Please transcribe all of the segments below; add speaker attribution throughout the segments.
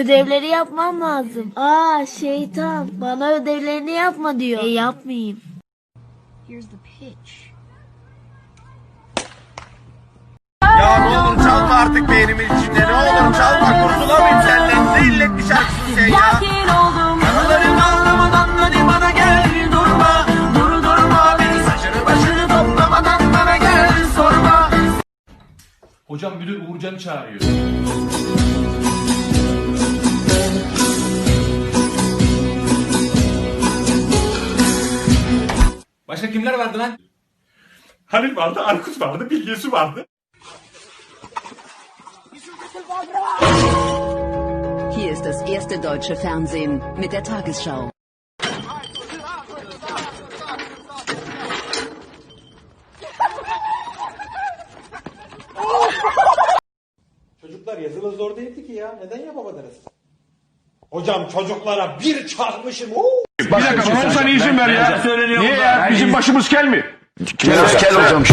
Speaker 1: Ödevleri yapmam lazım. Aa şeytan bana ödevlerini yapma diyor. E yapmayayım.
Speaker 2: Ya ne olur çalma artık beynimin içinde ne olur çalma kurtulamayayım senden ne illet bir şarkısın sen ya. Yaralarını anlamadan hadi bana gel durma dur durma beni saçını başını toplamadan bana gel sorma.
Speaker 3: Hocam müdür Uğurcan'ı çağırıyor. Başka kimler vardı lan?
Speaker 4: Halil vardı, Arkut vardı, Bilgesi vardı.
Speaker 5: Hier ist das erste deutsche Fernsehen mit der Tagesschau.
Speaker 6: Çocuklar yazılı zor değildi ki ya. Neden yapamadınız? Hocam çocuklara bir çarpmışım. Oo!
Speaker 4: Bir dakika, son saniye izin ver ya. Niye ya? Bizim başımız kel mi?
Speaker 2: Gel hocam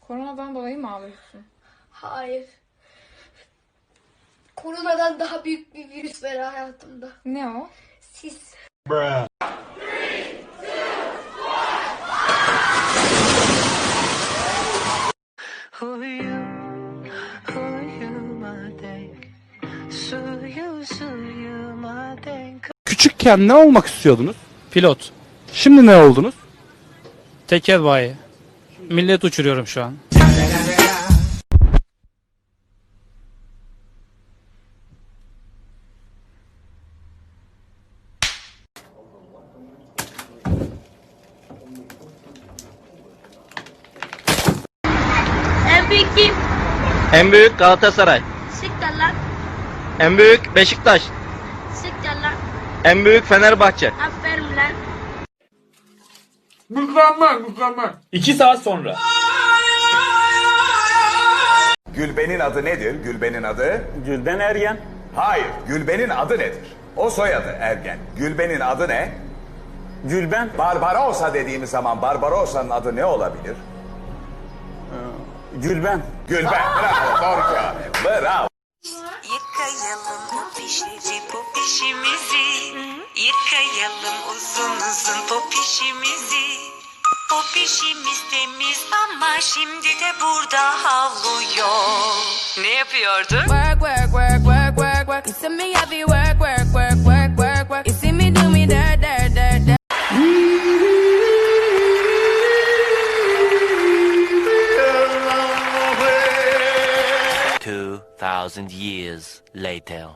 Speaker 7: Koronadan dolayı mı ağlıyorsun?
Speaker 8: Hayır. Koronadan daha büyük bir virüs var hayatımda.
Speaker 7: Ne o?
Speaker 8: Siz.
Speaker 9: Küçükken ne olmak istiyordunuz?
Speaker 10: Pilot.
Speaker 9: Şimdi ne oldunuz?
Speaker 10: Tekel bayi. Millet uçuruyorum şu an.
Speaker 1: En büyük kim?
Speaker 2: En büyük Galatasaray.
Speaker 1: Siktir lan.
Speaker 2: En büyük Beşiktaş.
Speaker 1: Siktir lan.
Speaker 2: En büyük Fenerbahçe.
Speaker 1: Aferin lan.
Speaker 3: İki saat sonra.
Speaker 2: Gülben'in adı nedir? Gülben'in adı?
Speaker 6: Gülben Ergen.
Speaker 2: Hayır. Gülben'in adı nedir? O soyadı Ergen. Gülben'in adı ne?
Speaker 6: Gülben.
Speaker 2: Barbarossa dediğimiz zaman Barbarossa'nın adı ne olabilir?
Speaker 6: Gülben.
Speaker 2: Gülben. Bravo. Doğru cevap. Bravo.
Speaker 11: Popişleri popişimizi Yıkayalım uzun uzun popişimizi Popişimiz temiz ama şimdi de burada havlıyor Ne yapıyordun?
Speaker 7: Work, work, work, work, work, work. You see me heavy work, work, work, work, work, work. You see me do me dirt, dirt, dirt, dirt.
Speaker 11: Two thousand years later